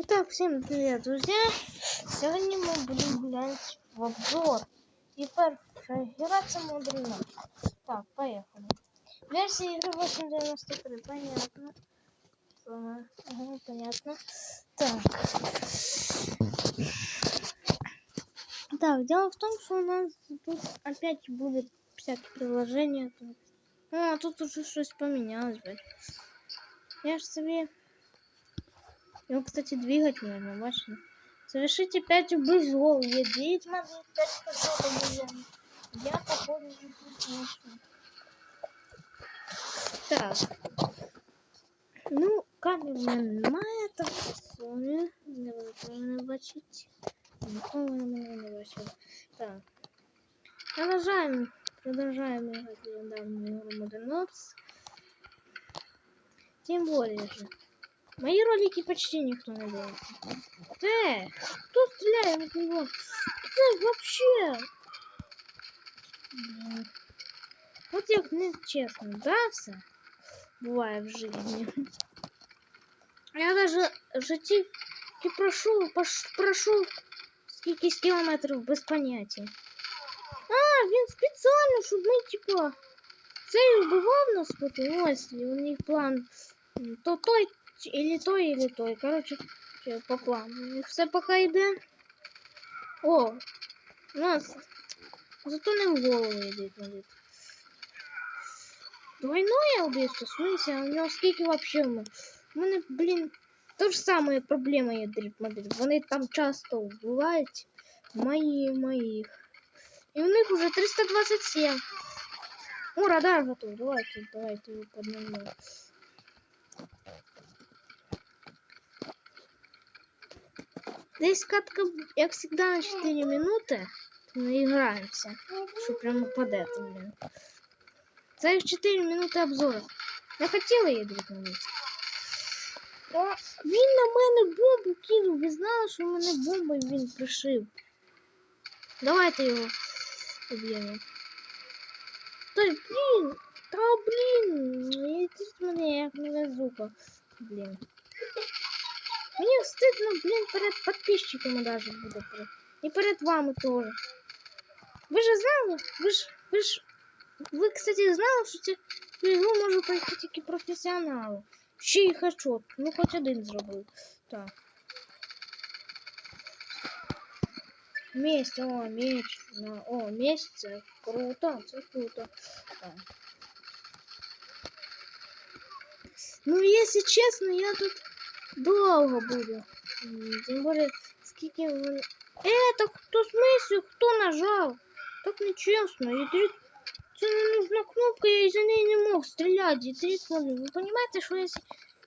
Итак, всем привет, друзья! Сегодня мы будем гулять в обзор. Теперь играться мудрено. Так, поехали. Версия игры 8.93, понятно. Ага, ага, понятно. Так. Так, дело в том, что у нас тут опять будет всякие приложения. Тут. А, тут уже что-то поменялось. Я ж себе... Его, кстати, двигать можно, бачите? Совершите 5 убийств, є 9 могли 5 хотел Я походу не конечно. Так. Ну, камер в мене немає, так що не буду мене бачити. Нікого мене не бачив. Так. Продолжаем. Продолжаем играть легендарную игру Modern Ops. Тем более же. Мои ролики почти никто не дивится. Э, кто стреляет в него? Э, вообще. Блин. Вот як не чесно, да, все? Буває в жизни. Я даже в житті і прошу, пош, прошу скільки кілометрів без поняття. А, він спеціально, щоб ми, типа, цей вбивав нас потім, ось, і у них план, то той или той, или той. Короче, по плану. Все пока йде. О! У нас зато не в голову йде. Двойное убийство, в смысле? А у него скільки вообще мы? У мене, блін, то ж саме проблема є дріб модель. Вони там часто вбивають мої моїх. І у них уже 327. О, радар готов. Давайте, давайте его поднимем. Здесь катка, як всегда, на 4 минуты. Мы играемся. Что прямо под это, блин. Це 4 минути обзору. Я хотіла її друкнути. Він на мене бомбу кинув. Ви знали, що в мене бомба він пришив. Давайте його уб'ємо. Той, блін! Та блін! Ідіть мене, як невезуха. Блін. Мені стидно, блін, перед подписчиками даже буде. І перед вами тоже. Ви ж знали? Ви ж, ви ж, ви, кстати, знали, що цю ігру можуть пройти тільки професіонали. Ще й хедшот. Ну, хоч один зробив. Так. Месть, о, меч. На, о, месть, це круто, це круто. Так. Ну, если честно, я тут долго буду. Тем более, скільки вони... Э, так хто смысле? Хто нажав? Так нечесно. І три... Це не нужна кнопка, я из-за неї не мог стріляти. І три кнопки. Ви розумієте, що якщо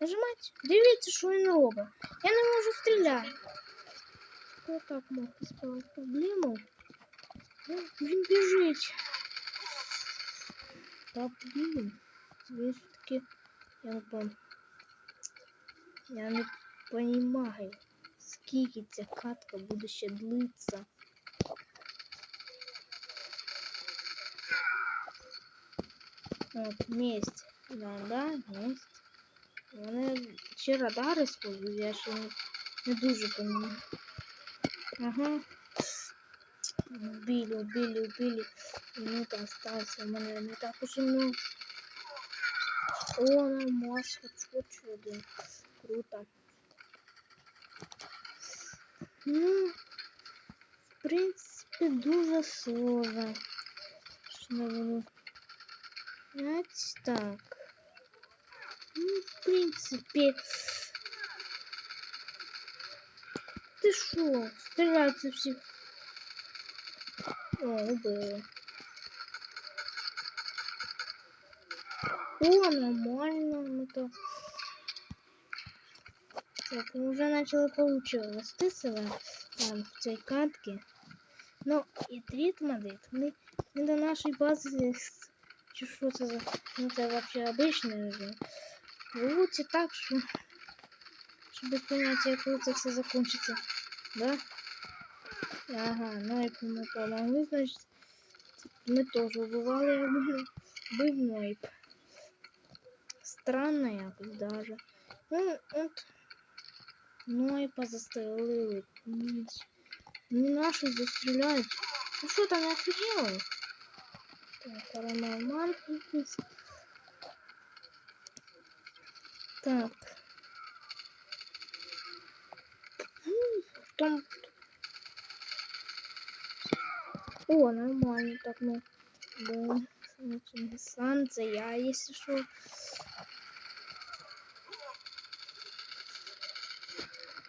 нажимати? Дивіться, що він робить. Я не можу стріляти. Хто так мог исправити проблему? Ну, Він біжить. Та блін. Він все-таки... Я не помню. Я не понимаю, скільки ця катка буде ще длиться. От, месть. Да, да, месть. Вони ще радари использують, я ще не, не дуже понимаю. Ага. Убили, убили, убили. Минута осталась, у мене не так уж и много. О, маску, чуть один Круто. Ну, в принципі, дуже схоже. Що не воно. Ось так. Ну, в принципі. Ти що? Стріляються всі. О, убили. О, нормально, мы то. Так, мы уже начали получше стисувати там в цій катці. Ну, і тріт модель. Ми, ми до нашої бази чи що це за ну це вообще обичне вже. Живуться так, що щоб поняття, коли це все закончиться. Да? Ага, нойп ми помогли, значить. Ми теж убивали, бив нойп. Странно якось даже. Ну, от Ну і позастрелили. Ні, Не наші застріляють. Ну що там не офігели? Так, паранормаль якийсь. Так. М, Там... О, нормально, так мы... Да, Чингисхан, це я, если что.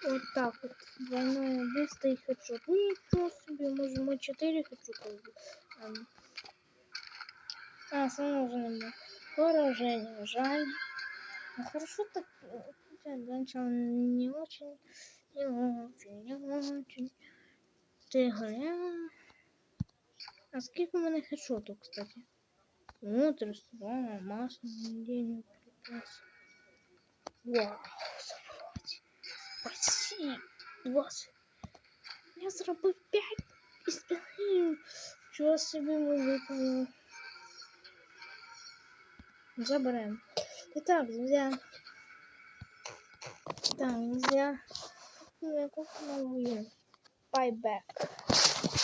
Вот так вот. Двойное убийство и хедшот. Ничего себе, может мы 4 хедшота убили. Ам. А, сложное поражение. Жаль. Ну хорошо так. э, Хотя для начала не очень. Не очень, не очень. Ты гля. А сколько у меня хедшотов, кстати? Ну, 32, масло, денег, припасы. Вау. Спасибо. 20. Я зробив 5 із 5. Чого собі ми виконали? Заберем. Итак, друзья. Так, друзья. Ну, я купила Пайбэк.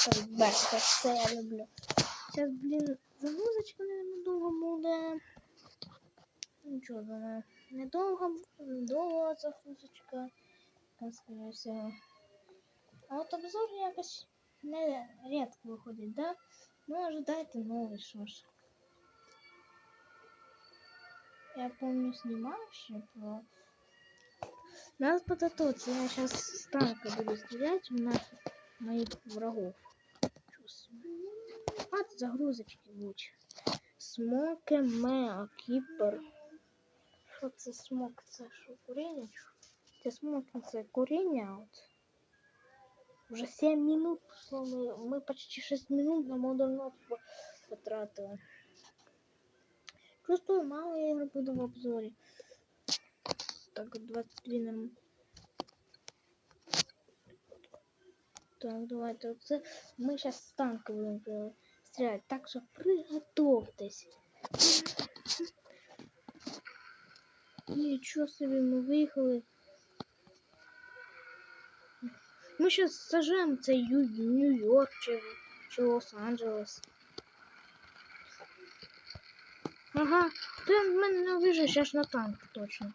Пайбэк, как це я люблю. Сейчас, блин, загрузочка, наверное, долго буде. Нічого, думаю. Недовго, недовго загрузочка. Скорее всего. А от обзор якось не рідко виходить, да? Ну, ожидайте новий, що ж. Я помню, снимал еще про... Нас подготовиться. Я сейчас с танка буду стрелять в наших моих врагов. Чувствую. Тут загрузочки будь. Смоке меа кіпер. Що це смок? Це що, куріння? Це смок, це куріння. От. Уже 7 минут прошло. Мы, мы почти 6 минут на модуль нот по- потратили. Просто мало игр буду в обзоре. Так, 22 нам. Так, давайте оце. Ми сейчас з танка будемо при- стріляти. Так що приготовтесь. Нічого собі ми виїхали. Ми зараз сажаємо цей Нью-Йорк чи, чи Лос-Анджелес. Ага, ти в мене не вижиш, аж на танк точно.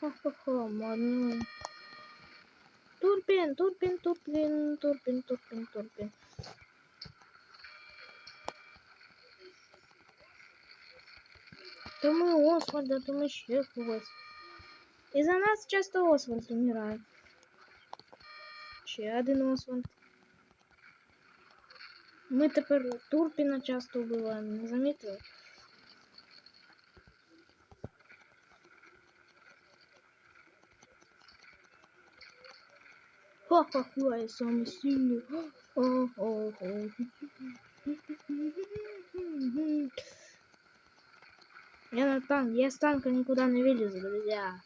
Хо-хо-хо, ладно. Турбин, турбин, турбин, турбин, турбин, турбин. То ми Освальда, то ми ще когось. І за нас часто Освальд умирає. Ще один Освальд. Ми тепер Турпіна часто вбиваємо, не замітили? Ха-ха-ха, я самый сильный. О-о-о. Я на танк, я с танка никуда не вылезу, друзья.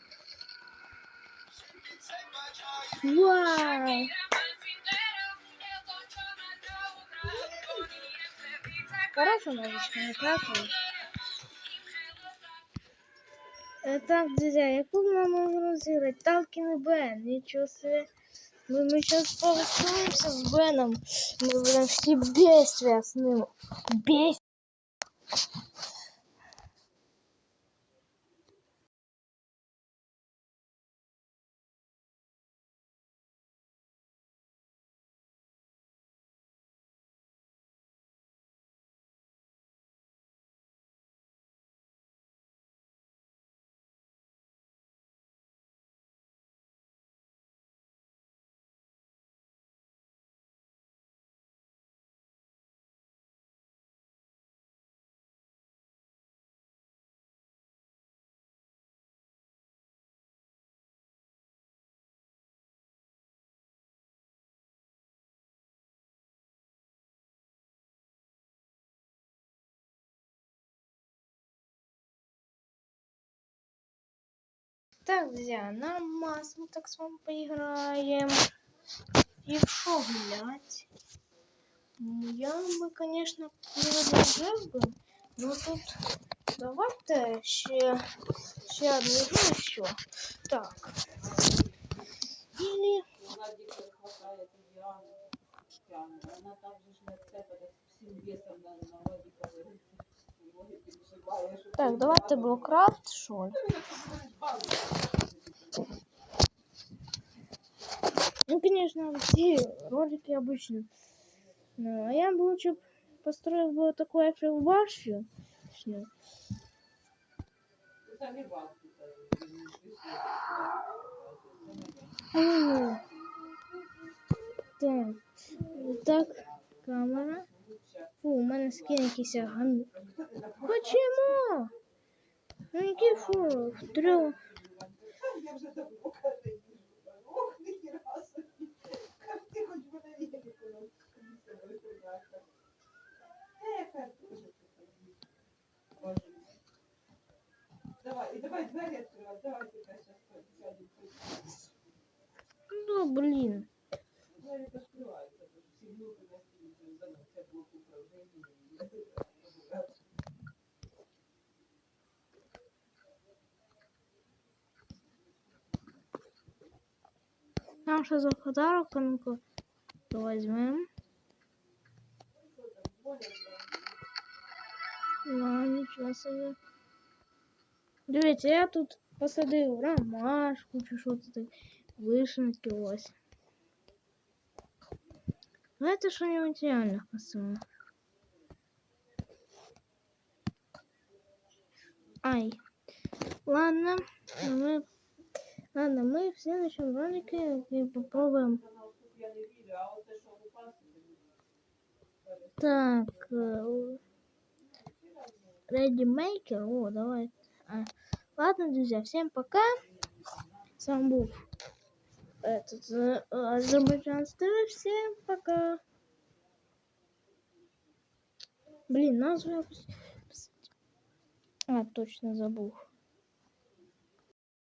Вау! Хорошая музычка, не правда? Э, Так, друзья, я мы можем разыграть Талкин и Бен, ничего себе. Мы, мы сейчас повеселимся с Беном. Мы будем все бедствия с ним. Бедствия. Так, друзья, нам масло так с вами поиграем. И что гулять? М, Я бы, конечно, не разложил бы, но тут Давайте ще, ще одну ігру що. Так. Или... Вона дико хватає Діану. Тяне. Вона там же ж не це, так всім весом на, на Владіка ноги підшибає. що Так, ти давайте Діану Блокрафт, що ли? Ну, конечно, все ролики обычно. Ну, а я бы лучше построил бы такую Эйфелеву башню. Так. Камера. Фу, у мене скин якийсь ган. Почему? Ну, який фу, в трьох. Я вже давно каже, їжу. Ох, не хіра собі. Там ще за подарок, а ну-ка, то возьмем. Ну, нічого собі. Дивіться, я тут посадив ромашку чи що тут таке, вишенки ось. Давайте що-нибудь реально посадимо. Ай. Ладно, мы, ладно, мы в следующем ролике и попробуем. Так, э, Ready Maker, о, давай. А, ладно, друзья, всем пока. С вами был этот э, Азербайджан ТВ. Всем пока. Блин, пос- А, точно забыл.